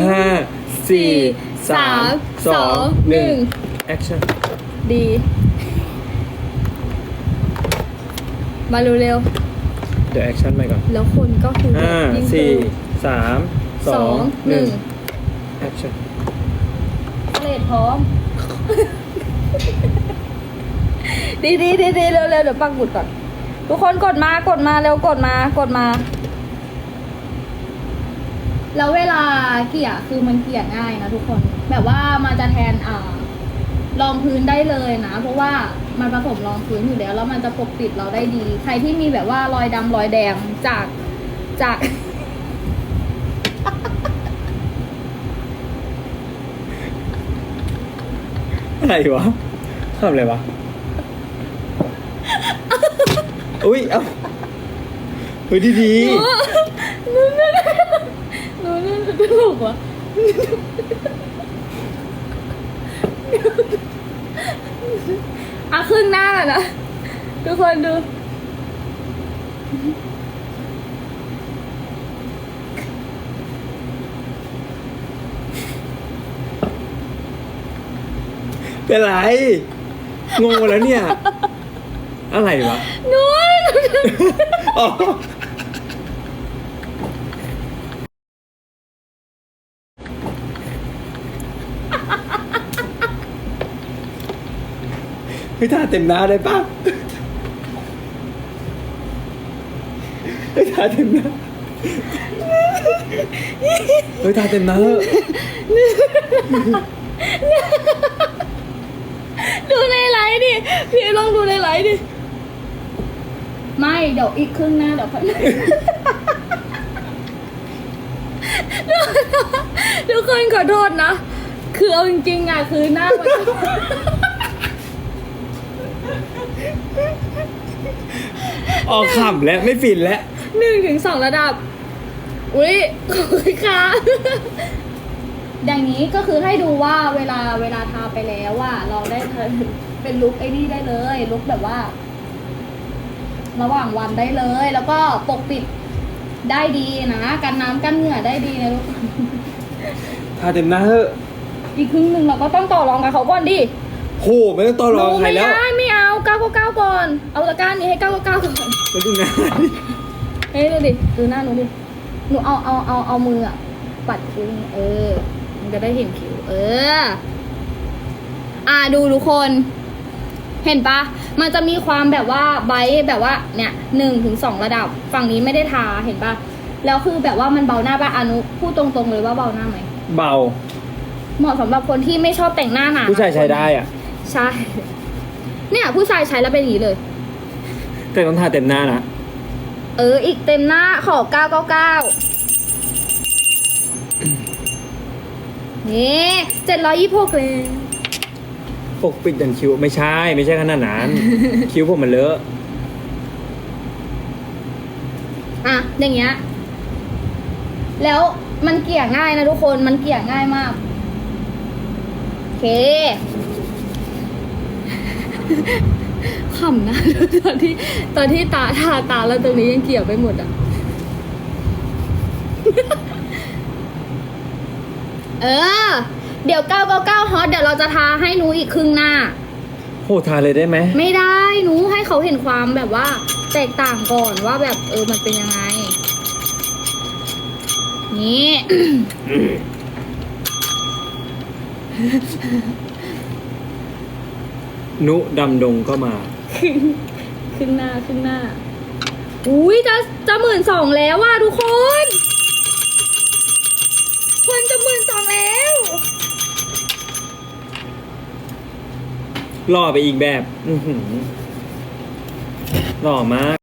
ห้าสี่สามสองหนึ่งง action ดี มาเร็วเดี๋ยว action ไปก่อนๆแล้วคนก็คือห้ายิ่งสี่ขึ้นสามสสอองงหหนึ่นึ่งง action เลดพร้อม ดีดีดีดีเร็วเร็วเดี๋ยวปักบุดก่อน ทุกคนกดมากดมาเร็วกดมากดมา แล้วเวลาเกลี่ยคือมันเกลี่ยง่ายนะทุกคน แบบว่ามันจะแทนอ่ารองพื้นได้เลยนะ เพราะว่ามันผสมรองพื้นอยู่แล้ว แล้วมันจะปกปิดเราได้ดี ใครที่มีแบบว่ารอยดำรอยแดงจากจาก อะไรวะทำอะไรวะ อุ้ย เอ้าเฮ้ยดีดี เนี่ยตลกวะอะครึ่งหน้าก่อนนะทุกคนดู เป็นไร งงหมดแล้วเนี่ย อะไรวะหนูอ๋อ พี่ทาเต็มหน้าได้ปะพี่ทาเต็มหน้าเฮ้ยทาเต็มหน้าเถอะดูในไลฟ์ดิพี่ลองดูในไลฟ์ดิ ไม่เดี๋ยวอีกครึ่งหน้าเดี๋ยวค่อยทุกคนขอโทษนะ คือเอาจริงๆอะคือหน้ามัน ออกขำแล้วไม่ฟินแล้ว หนึ่งถึงสองระดับ อุ้ยขอบคุณค่ะอย่างนี้ก็คือให้ดูว่าเวลาเวลาทาไปแล้วว่า เราได้เป็นลุคไอ้นี่ได้เลยลุคแบบว่า ระหว่างวันได้เลย แล้วก็ปกปิดได้ดีนะกันน้ำกันเหงื่อได้ดีนะลูกทาเต็มหน้าเถอะ อีกครึ่งหนึ่งเราก็ต้องต่อรองกับเขาก่อนดิโหไม่ต้องต่อรองใครไม่แล้วได้ไม่เอาเก้าเก้าก่อน เอาตะกร้านี้ให้เก้าเก้าก่อนแล้วดูหน้าดิเฮ้ยดูดิดูหน้าหนูดิหนูเอาเอาเอาเอามืออะปัดคิ้วนี่เออ มันจะได้เห็นคิ้วเออ อ่าดูทุกคน เห็นปะมันจะมีความแบบว่าไบท์แบบว่า เนี่ยหนึ่งถึงสองระดับ ฝั่งนี้ไม่ได้ทาเห็นปะแล้วคือแบบว่ามันเบาหน้าปะอนุพูดตรงๆเลยว่าเบาหน้าไหมเบา เหมาะสำหรับคนที่ไม่ชอบแต่งหน้าหนาผู้ชายใช้ได้อะ ใช่ เนี่ยผู้ชายใช้แล้วเป็นอย่างนี้เลย แต่ต้องทาเต็มหน้านะ เออ อีกเต็มหน้าขอเก้าเก้าเก้านี่เจ็ดร้อยยี่หกเลยปกปิดดันคิ้วไม่ใช่ ไม่ใช่ขนาดนั้น คิ้วผมมันเลอะ อะ อย่างเงี้ย แล้วมันเกลี่ยง่ายนะทุกคน มันเกลี่ยง่ายมากโอเค ขำนะ ตอนที่ตอนที่ตาทาตาแล้วตรงนี้ยังเกลี่ยไปหมดอะ เออ เดี๋ยว 999 ฮอตเดี๋ยวเราจะทาให้หนูอีกครึ่งหน้า โหทาเลยได้ไหม ไม่ได้หนูให้เขาเห็นความแบบว่า แตกต่างก่อนว่าแบบเออมันเป็นยังไง นี่ นุดำดงก็มาครึ่งหน้าครึ่งหน้า อุ้ยจะจะหมื่นสองแล้วว่ะทุกคน คนจะหมื่นสองแล้ว หล่อไปอีกแบบ อือหือหล่อมาก